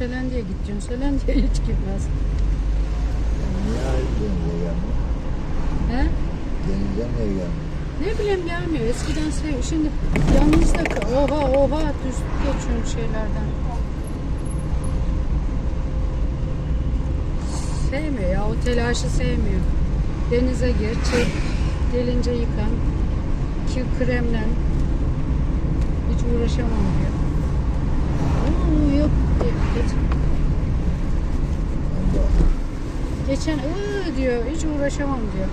Selendi'ye gideceksin. Selendi'ye hiç gitmez. He? Denizden niye gelmiyor? Ne bileyim gelmiyor. Eskiden sev. Şimdi yalnız da ka- oha oha düz geçiyorum şeylerden. Sevmiyor ya. O telaşı sevmiyor. Denize gir, çek. Gelince yıkan. Ki kremlen. Hiç uğraşamam diyor. Oo, yok. Geç, Allah. Geçen ıı diyor. Hiç uğraşamam diyor.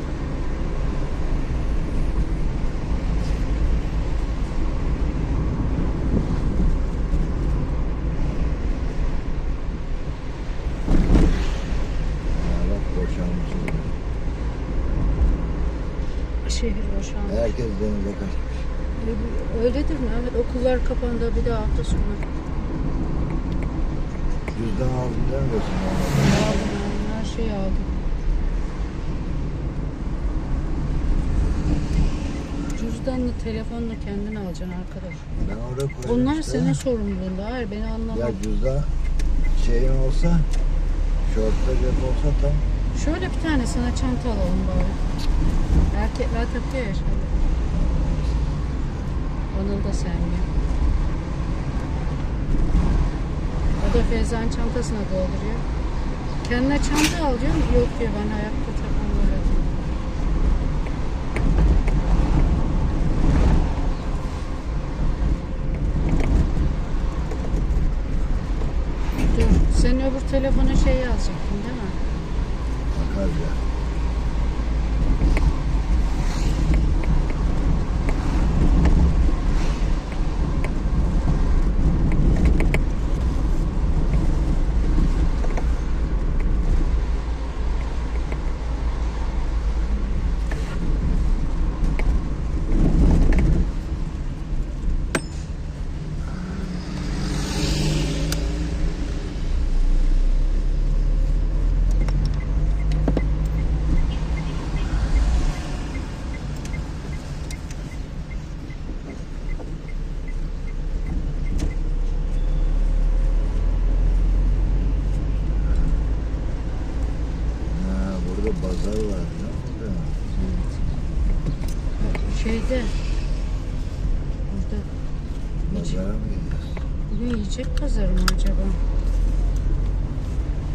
Şehir boşandı. Herkes denize kaçmış. E, Öyledir Mehmet. Okullar kapandı bir daha hafta sonu. Demiyorsun. Aldım aldım şeyi aldım. Cüzdanını, telefonunu kendin alacaksın arkadaş. Ben oraya koydum Onlar işte. senin sorumluluğunda. Hayır beni anlamam. Ya cüzdan şeyin olsa, şortta cep olsa tam Şöyle bir tane sana çanta alalım bari. Erkekler takıyor ya şöyle. Anıl da sevmiyor. O da Feyza'nın çantasına dolduruyor. Kendine çanta al diyorum. Yok diyor ben ayakta takmam diyor. Dur. Senin öbür telefona şey yazacaktın değil mi? bakar ya. Pazar var. Ne oldu? Şeyde burada Pazara mı gidiyoruz? bugün yiyecek pazarı mı acaba?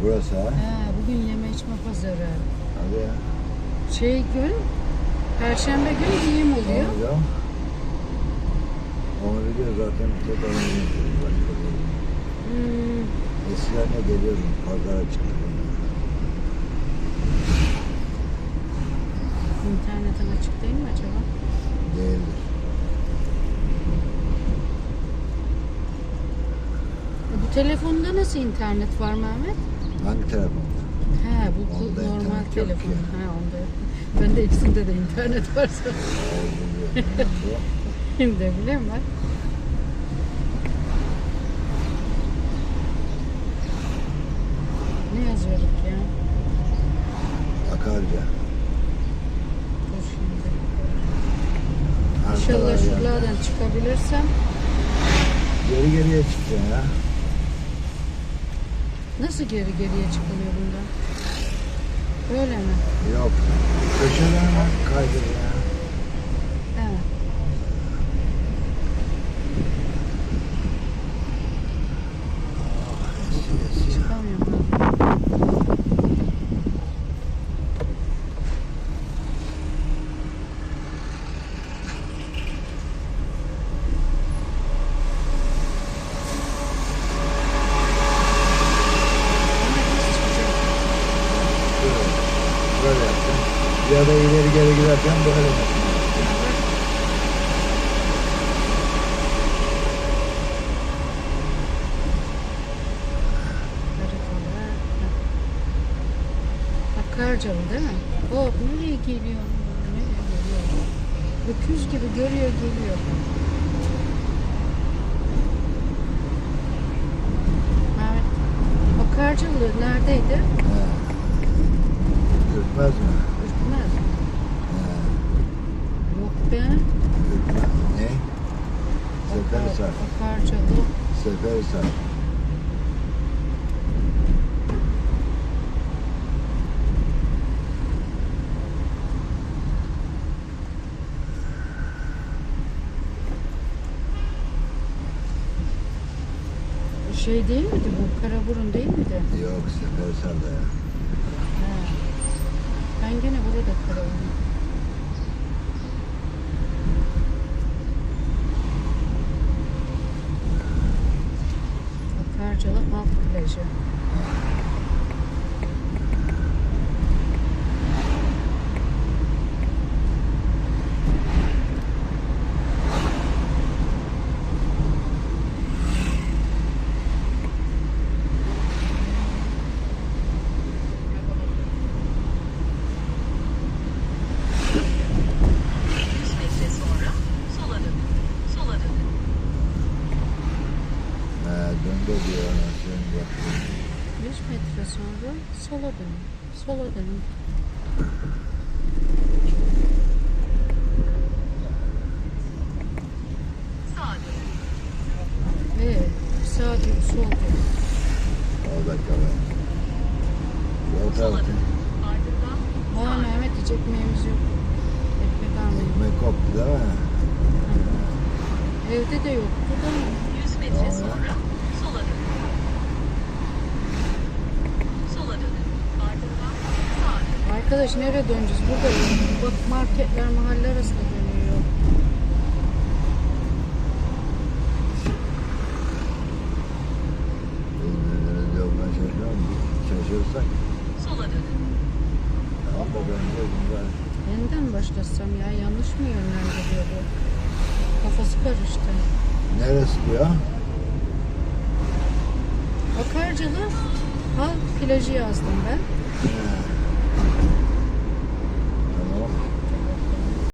Burası ha? Ha, bugün yeme içme pazarı. Hadi ya. Şey gün Perşembe günü giyim oluyor. Onu Onu biliyor zaten tek alanı Hmm, Eskiden de geliyordum. Pazara çıktık. İnternetten açık değil mi acaba? Değildir. E, bu telefonda nasıl internet var Mehmet? Hangi telefon? He bu Onda normal telefon. He onda. Ben de ikisinde de internet varsa. Şimdi de bileyim ben. Ne yazıyorduk ya? Akarca. Dur şimdi. Arkalar Şuralardan çıkabilirsem. Geri geriye çıktın ya. Nasıl geri geriye çıkılıyor bundan? Öyle mi? Yok. Köşeden kaydır ya. He. Çıkamıyorum. Böyle. Böyle yaptın. Ya da giderken böyle. Akarcalı değil mi? Hop nereye geliyor? Nereye geliyor? Öküz gibi görüyor geliyor. Akarcalı neredeydi? He. Ürkmez mi? Seferisar. Akarcalı. Seferisar. Şey değil miydi bu? Karaburun değil miydi? Yok Seferisar'da ya. He. Ben gene burada Karaburun. Akarcalı Halk Plajı. metre sonra sola dönün. Sola dönün. Ha, döndü diyor ona şimdi. 100 metre sonra sola dönün. Sola dönün. Sağa dönün. Ve sağ diyor, sol diyor. Orada kalıyor. Yol dönün. Aa Mehmet yok. Ekmek almayın. Ekmek koptu değil mi? Evde de yoktu da 100 metre sonra sola dönün. Sola dönün. Ardından sağa dönün. Arkadaş nereye döneceğiz? Burada bak marketler mahalle arasında dönüyor. Şaşırsak. Sola dönün. Ama bence bunlar Yeniden başlasam ya yanlış mı yönlendiriyor bu? Kafası karıştı. neresi bu ya? Akarcalı Halk plajı yazdım ben. Ha,